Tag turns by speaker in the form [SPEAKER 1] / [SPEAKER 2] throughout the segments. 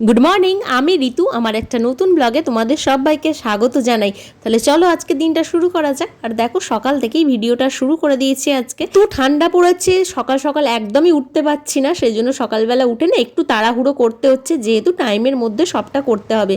[SPEAKER 1] Good morning আমি ঋতু, আমার একটা নতুন ব্লগে তোমাদের সবাইকে স্বাগত জানাই। তাহলে চলো আজকে দিনটা শুরু করা যাক। আর দেখো, সকাল থেকেই ভিডিওটা শুরু করে দিয়েছি আজকে। তো ঠান্ডা পড়েছে, সকাল সকাল একদমই উঠতে পারছি না সেই জন্য সকালবেলা উঠে না একটু তাড়াহুড়ো করতে হচ্ছে, যেহেতু টাইমের মধ্যে সবটা করতে হবে।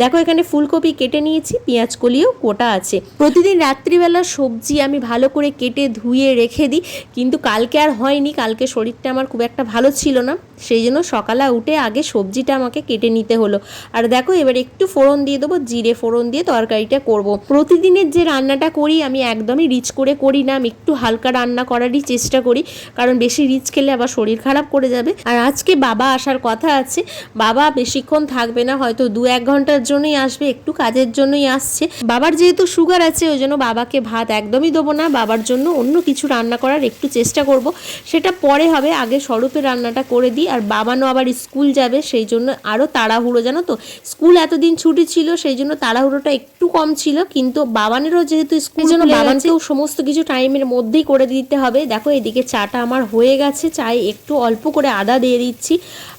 [SPEAKER 1] দেখো, এখানে ফুলকপি কেটে নিয়েছি, পেঁয়াজ কলিও কোটা আছে। প্রতিদিন রাত্রিবেলা সবজি আমি ভালো করে কেটে ধুয়ে রেখে দিই, কিন্তু কালকে আর হয়নি, কালকে শরীরটা আমার খুব একটা ভালো ছিল না। সেই জন্য সকালে উঠে আগে সবজিটা আমাকে কেটে নিতে হলো। আর দেখো, এবার একটু ফোড়ন দিয়ে দেবো, জিরে ফোড়ন দিয়ে তরকারিটা করব। প্রতিদিনের যে রান্নাটা করি, আমি একদমই রিচ করে করি না, আমি একটু হালকা রান্না করারই চেষ্টা করি, কারণ বেশি রিচ খেলে আবার শরীর খারাপ করে যাবে। আর আজকে বাবা আসার কথা আছে, বাবা বেশিক্ষণ থাকবে না, হয়তো দু এক ঘণ্টার জন্যই আসবে, একটু কাজের জন্যই আসছে। বাবার যেহেতু সুগার আছে, ওই জন্য বাবাকে ভাত একদমই দেবো না, বাবার জন্য অন্য কিছু রান্না করার একটু চেষ্টা করব। সেটা পরে হবে, আগে স্বরূপের রান্নাটা করে দিই, আর বাবানও আবার স্কুল যাবে, সেই জন্য আরও তাড়াহুড়ো জানো তো? স্কুল এতদিন ছুটি ছিল সেই জন্য তাড়াহুড়োটা একটু কম ছিল কিন্তু বাবানেরও যেহেতু স্কুল জন্য বাবানকেও সমস্ত কিছু টাইমের মধ্যেই করে দিতে হবে। দেখো এদিকে চাটা আমার হয়ে গেছে চায়ে একটু অল্প করে আদা দিয়ে দিচ্ছি।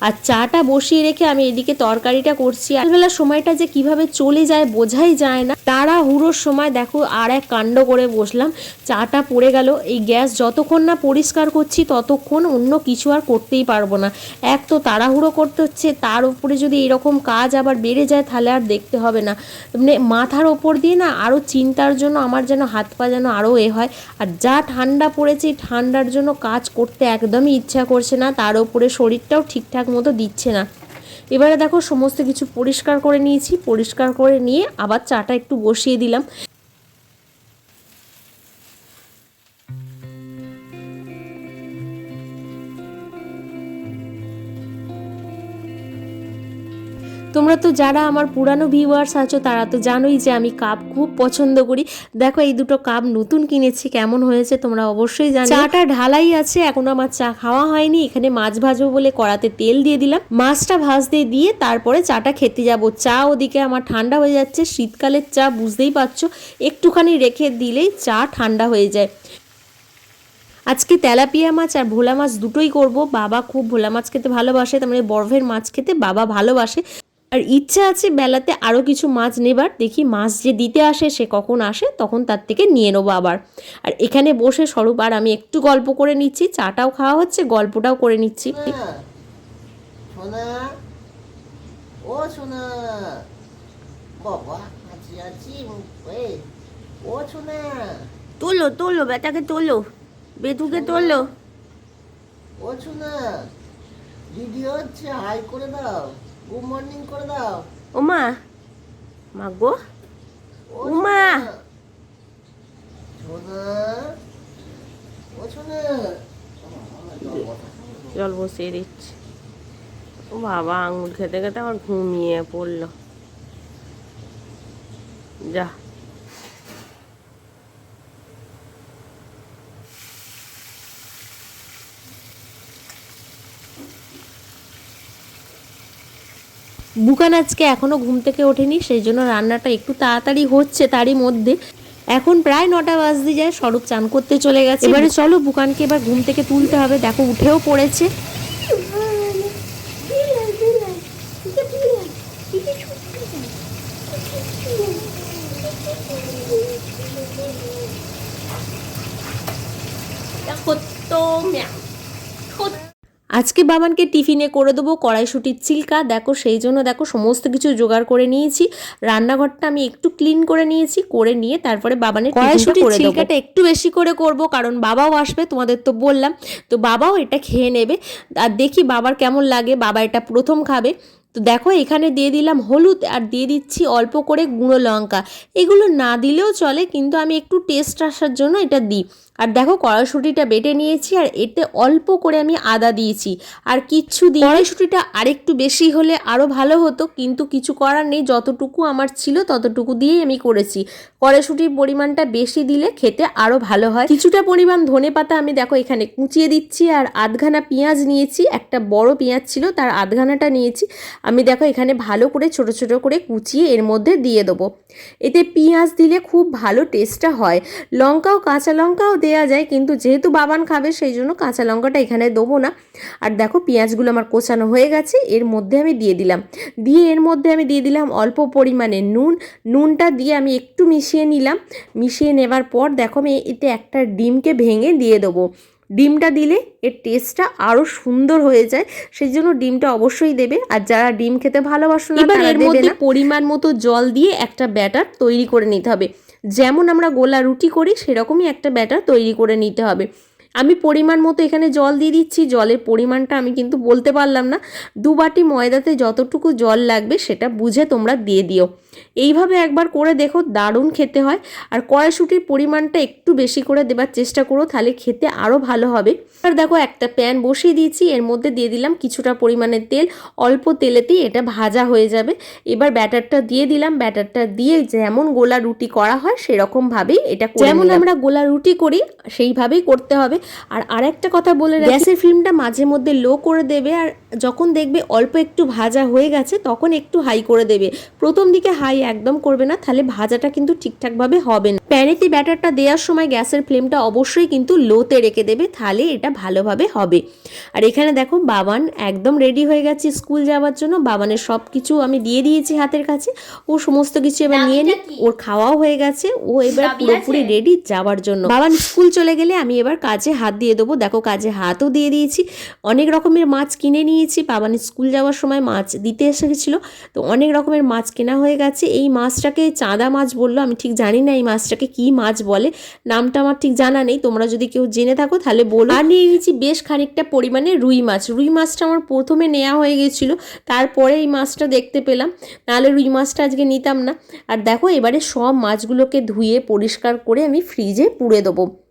[SPEAKER 1] আর চাটা বসিয়ে রেখে আমি এদিকে তরকারিটা করছি। বেলা সময়টা যে কীভাবে চলে যায় বোঝাই যায় না। তাড়াহুড়োর সময় দেখো আর এক কাণ্ড করে বসলাম চাটা পড়ে গেল। এই গ্যাস যতক্ষণ না পরিষ্কার করছি ততক্ষণ অন্য কিছু আর করতেই পারব না। এক তো তাড়াহুড়ো করতে হচ্ছে তার উপরে যদি এরকম কাজ আবার বেড়ে যায়, তাহলে আর দেখতে হবে না। মানে মাথার ওপর দিয়ে না আরও চিন্তার জন্য আমার যেন হাত পা যেন আরও এ হয়। আর যা ঠান্ডা পড়েছে ঠান্ডার জন্য কাজ করতে একদমই ইচ্ছা করছে না। তার উপরে শরীরটাও ঠিকঠাক মতো দিচ্ছে না। এবারে দেখো, সমস্ত কিছু পরিষ্কার করে নিয়েছি। পরিষ্কার করে নিয়ে আবার চাটা একটু বসিয়ে দিলাম। তোমরা তো যারা আমার পুরানো ভিউয়ার্স আছো, তারা তো জানোই যে আমি কাপ খুব পছন্দ করি। দেখো, এই দুটো কাপ নতুন কিনেছি, কেমন হয়েছে তোমরা অবশ্যই জানো। চাটা ঢালাই আছে, এখনও আমার চা খাওয়া হয়নি, এখানে মাছ ভাজবো বলে কড়াতে তেল দিয়ে দিলাম। মাছটা ভাজতে দিয়ে তারপরে চাটা খেতে যাব। চা ওদিকে আমার ঠান্ডা হয়ে যাচ্ছে, শীতকালের চা বুঝতেই পারছ, একটুখানি রেখে দিলেই চা ঠান্ডা হয়ে যায়। আজকে তেলাপিয়া মাছ আর ভোলা মাছ দুটোই করব। বাবা খুব ভোলা মাছ খেতে ভালোবাসে, তার মানে বরফের মাছ খেতে বাবা ভালোবাসে। আর ইচ্ছা আছে বেলাতে আরও কিছু মাছ নেবার। দেখি মাছ যে দিতে আসে সে কখন আসে তখন তার থেকে নিয়ে নেব আবার। আর এখানে বসে স্বরূপ আর আমি একটু গল্প করে নিচ্ছি চাটাও খাওয়া হচ্ছে গল্পটাও করে নিচ্ছি।
[SPEAKER 2] সোনা সোনা ও সোনা বাবা আছি আছি ও সোনা।
[SPEAKER 1] তোলো তোলো বেটাকে তোলো বেটুকে তোলো।
[SPEAKER 2] ও সোনা ভিডিও হচ্ছে হাই করে দাও। গুড মর্নিং করে দাও।
[SPEAKER 1] ওমা মা গো। জল বসিয়ে দিচ্ছি। ও বাবা আঙুল খেতে খেতে আমার ঘুমিয়ে পড়ল। যা। বুকান আজকে এখনও ঘুম থেকে ওঠেনি সেই জন্য রান্নাটা একটু তাড়াতাড়ি হচ্ছে তারই মধ্যে। এখন প্রায় নটা বাজতে যায় স্বরূপ চান করতে চলে গেছে। এবারে চলো বুকানকে এবার ঘুম থেকে তুলতে হবে। দেখো উঠেও পড়েছে। আজকে বাবানকে টিফিনে করে দেবো কড়াইশুটির চিল্কা দেখো সেই জন্য দেখো সমস্ত কিছু জোগাড় করে নিয়েছি। রান্নাঘরটা আমি একটু ক্লিন করে নিয়েছি করে নিয়ে তারপরে বাবানের কড়াইশুটির চিল্কাটা একটু বেশি করে করব কারণ বাবাও আসবে তোমাদের তো বললাম। তো বাবাও এটা খেয়ে নেবে। আর দেখি বাবার কেমন লাগে বাবা এটা প্রথম খাবে। তো দেখো, এখানে দিয়ে দিলাম হলুদ আর দিয়ে দিচ্ছি অল্প করে গুঁড়ো লঙ্কা। এগুলো না দিলেও চলে, কিন্তু আমি একটু টেস্ট আসার জন্য এটা দিই। আর দেখো, কড়াইশুটিটা বেটে নিয়েছি আর এতে অল্প করে আমি আদা দিয়েছি। আর কিচ্ছু দিই কড়াইশুটিটা আরেকটু বেশি হলে আরও ভালো হতো, কিন্তু কিছু করার নেই, যতটুকু আমার ছিল ততটুকু দিয়েই আমি করেছি। কড়াইশুটির পরিমাণটা বেশি দিলে খেতে আরও ভালো হয়। কিছুটা পরিমাণ ধনে পাতা আমি দেখো, এখানে কুচিয়ে দিচ্ছি আর আধখানা পেঁয়াজ নিয়েছি। একটা বড় পেঁয়াজ ছিল, তার আধখানাটা নিয়েছি। আমি দেখো এখানে ভালো করে, ছোট ছোট করে কুচিয়ে এর মধ্যে দিয়ে দেবো। এতে পেঁয়াজ দিলে খুব ভালো টেস্টটা হয়। লঙ্কাও কাঁচা লঙ্কাও দেওয়া যায়, কিন্তু যেহেতু বাবান খাবে সেই জন্য কাঁচা লঙ্কাটা এখানে দেবো না। আর দেখো পেঁয়াজগুলো আমার কোচানো হয়ে গেছে, এর মধ্যে আমি দিয়ে দিলাম। দিয়ে এর মধ্যে আমি দিয়ে দিলাম অল্প পরিমাণে নুন। নুনটা দিয়ে আমি একটু মিশিয়ে নিলাম। মিশিয়ে নেবার পর দেখো আমি এতে একটা ডিমকে ভেঙে দিয়ে দেবো। ডিমটা দিলে এর টেস্টটা আরও সুন্দর হয়ে যায়। সেই জন্য ডিমটা অবশ্যই দেবে। আর যারা ডিম খেতে ভালোবাসো না
[SPEAKER 3] এবার এর মধ্যে
[SPEAKER 1] পরিমাণ মতো জল দিয়ে একটা ব্যাটার তৈরি করে নিতে হবে। যেমন আমরা গোলা রুটি করি সেরকমই একটা ব্যাটার তৈরি করে নিতে হবে। আমি পরিমাণ মতো এখানে জল দিয়ে দিচ্ছি। জলের পরিমাণটা আমি কিন্তু বলতে পারলাম না। দু বাটি ময়দাতে যতটুকু জল লাগবে সেটা বুঝে তোমরা দিয়ে দিও। এইভাবে একবার করে দেখো দারুণ খেতে হয়। আর কড়াইশুটির পরিমাণটা একটু বেশি করে দেবার চেষ্টা করো তাহলে খেতে আরও ভালো হবে। আর দেখো একটা প্যান বসিয়ে দিয়েছি এর মধ্যে দিয়ে দিলাম কিছুটা পরিমাণে তেল অল্প তেলেতেই এটা ভাজা হয়ে যাবে। এবার ব্যাটারটা দিয়ে দিলাম ব্যাটারটা দিয়ে যেমন গোলা রুটি করা হয় সেরকমভাবেই এটা যেমন আমরা গোলা রুটি করি সেইভাবেই করতে হবে। আর আরেকটা কথা বলে রাখি, গ্যাসের ফ্লেমটা মাঝে মধ্যে লো করে দেবে আর যখন দেখবে অল্প একটু ভাজা হয়ে গেছে তখন একটু হাই করে দেবে। প্রথম দিকে হাই একদম করবে না তাহলে ভাজাটা কিন্তু ঠিকঠাকভাবে হবে না। প্যানেতে ব্যাটারটা দেওয়ার সময় গ্যাসের ফ্লেমটা অবশ্যই কিন্তু লোতে রেখে দেবে তাহলে এটা ভালোভাবে হবে। আর এখানে দেখো বাবান একদম রেডি হয়ে গেছে স্কুল যাওয়ার জন্য। বাবানের সব কিছু আমি দিয়ে দিয়েছি হাতের কাছে। ও সমস্ত কিছু এবার নিয়ে নিক। ওর খাওয়াও হয়ে গেছে। ও এবার পুরোপুরি রেডি যাওয়ার জন্য। বাবান স্কুল চলে গেলে আমি এবার কাজে হাত দিয়ে দেবো। দেখো কাজে হাতও দিয়ে দিয়েছি। অনেক রকমের মাছ কিনে নিয়েছি, বাবান স্কুল যাওয়ার সময় মাছ দিতে এসে গেছিল। তো অনেক রকমের মাছ কেনা হয়ে গেছে। এই মাছটাকে চাঁদা মাছ বলল, আমি ঠিক জানি না এই মাছটাকে কি মাছ বলে। নামটা আমার ঠিক জানা নেই। তোমরা যদি কেউ জেনে থাকো তাহলে বলো। আর নিয়ে নিয়েছি বেশ খানিকটা পরিমাণে রুই মাছ। রুই মাছটা আমার প্রথমে নেওয়া হয়ে গেছিল। তারপরে এই মাছটা দেখতে পেলাম। নাহলে রুই মাছটা আজকে নিতাম না। আর দেখো, এবারে সব মাছগুলোকে ধুয়ে পরিষ্কার করে আমি ফ্রিজে পুড়ে দেবো।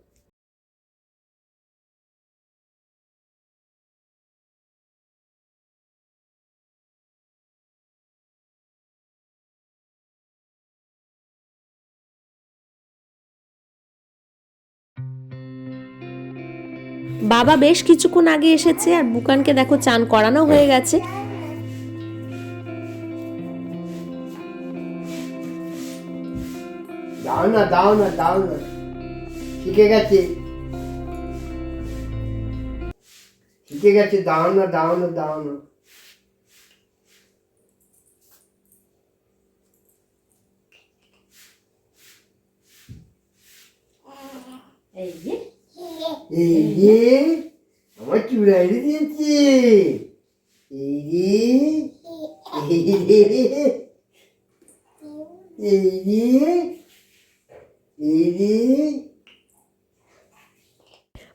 [SPEAKER 1] বাবা বেশ কিছুক্ষণ আগে এসেছে আর বুকানকে দেখো চান করানো হয়ে গেছে।
[SPEAKER 2] দাও না দাও না দাও না। শিখে গেছে। শিখে গেছে দাও না দাও না দাও না।
[SPEAKER 3] এই যে।
[SPEAKER 2] এই যে আমার চূড়া এনে দিয়েছে এই রে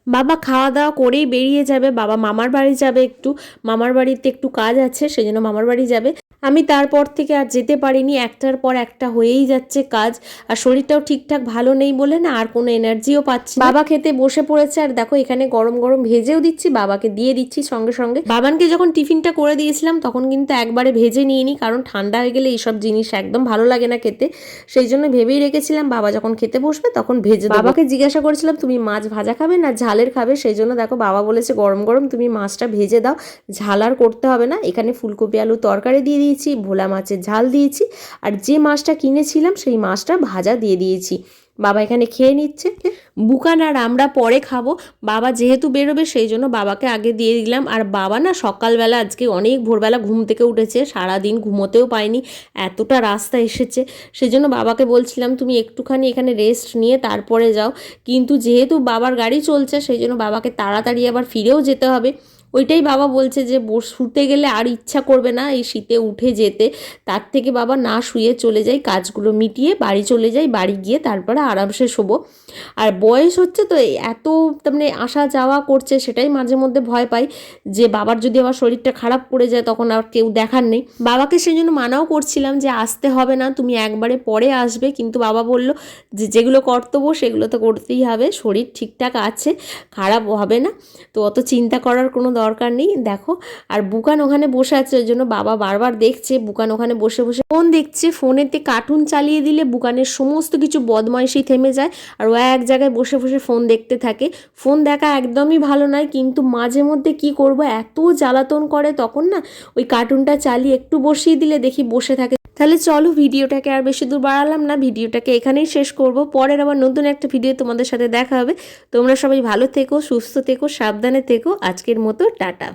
[SPEAKER 1] বাবা খাওয়া দাওয়া করেই বেরিয়ে যাবে। বাবা মামার বাড়ি যাবে একটু। মামার বাড়িতে একটু কাজ আছে সেই জন্য মামার বাড়ি যাবে। আমি তারপর থেকে আর যেতে পারিনি, একটার পর একটা হয়েই যাচ্ছে কাজ। আর শরীরটাও ঠিকঠাক ভালো নেই বলে না, আর কোনো এনার্জিও পাচ্ছি বাবা খেতে বসে পড়েছে, আর দেখো এখানে গরম গরম ভেজেও দিচ্ছি, বাবাকে দিয়ে দিচ্ছি সঙ্গে সঙ্গে। বাবানকে যখন টিফিনটা করে দিয়েছিলাম, তখন কিন্তু একবারে ভেজে নিয়ে নিই কারণ ঠান্ডা হয়ে গেলে এইসব জিনিস একদম ভালো লাগে না খেতে। সেই জন্য ভেবেই রেখেছিলাম, বাবা যখন খেতে বসবে তখন ভেজে বাবাকে জিজ্ঞাসা করেছিলাম, তুমি মাছ ভাজা খাবে না ঝালের খাবে? সেই জন্য দেখো বাবা বলেছে, গরম গরম তুমি মাছটা ভেজে দাও, ঝাল আর করতে হবে না। এখানে ফুলকপি, আলু তরকারি দিয়ে দিয়েছি, ভোলা মাছের ঝাল দিয়েছি আর যে মাছটা কিনেছিলাম সেই মাছটা ভাজা দিয়ে দিয়েছি। বাবা এখানে খেয়ে নিচ্ছে। বুকান আর আমরা পরে খাব। বাবা যেহেতু বেরোবে সেই জন্য বাবাকে আগে দিয়ে দিলাম। আর বাবা না সকালবেলা আজকে অনেক ভোরবেলা ঘুম থেকে উঠেছে, সারাদিন ঘুমোতেও পায়নি, এতটা রাস্তা এসেছে। সেই জন্য বাবাকে বলছিলাম, তুমি একটুখানি এখানে রেস্ট নিয়ে তারপরে যাও। কিন্তু যেহেতু বাবার গাড়ি চলছে, সেই জন্য বাবাকে তাড়াতাড়ি আবার ফিরেও যেতে হবে। ওইটাই বাবা বলছে যে শুতে গেলে আর ইচ্ছা করবে না এই শীতে উঠে যেতে। তার থেকে বাবা না শুয়ে চলে যাই, কাজগুলো মিটিয়ে বাড়ি চলে যাই, বাড়ি গিয়ে তারপরে আরামসে শোবো। আর বয়স হচ্ছে তো এত মানে আসা যাওয়া করছে সেটাই মাঝে মধ্যে ভয় পাই যে, বাবার যদি আবার শরীরটা খারাপ করে যায় তখন আর কেউ দেখার নেই। বাবাকে সেই জন্য মানাও করছিলাম যে, আসতে হবে না, তুমি একবারে পরে আসবে। কিন্তু বাবা বলল যে, যেগুলো কর্তব্য সেগুলো তো করতেই হবে, শরীর ঠিকঠাক আছে, খারাপ হবে না। তো অত চিন্তা করার কোনো দরকার দরকার নেই, দেখো। আর বুকান ওখানে বসে আছে, ওই জন্য বাবা বারবার দেখছে, বুকান ওখানে বসে বসে ফোন দেখছে, ফোনেতে কার্টুন চালিয়ে দিলে বুকানের সমস্ত কিছু বদমাইশি থেমে যায়, আর ও এক জায়গায় বসে বসে ফোন দেখতে থাকে। ফোন দেখা একদমই ভালো নয়, কিন্তু মাঝে মধ্যে কি করব, এত জ্বালাতন করে তখন না, ওই কার্টুনটা চালিয়ে একটু বসিয়ে দিলে দেখি বসে থাকে। তাহলে চলো ভিডিওটাকে আর বেশি দূর বাড়ালাম না, ভিডিওটাকে এখানেই শেষ করব। পরের আবার নতুন একটা ভিডিও তোমাদের সাথে দেখা হবে। তোমরা সবাই ভালো থেকো, সুস্থ থেকো, সাবধানে থেকো। আজকের মতো টাটা।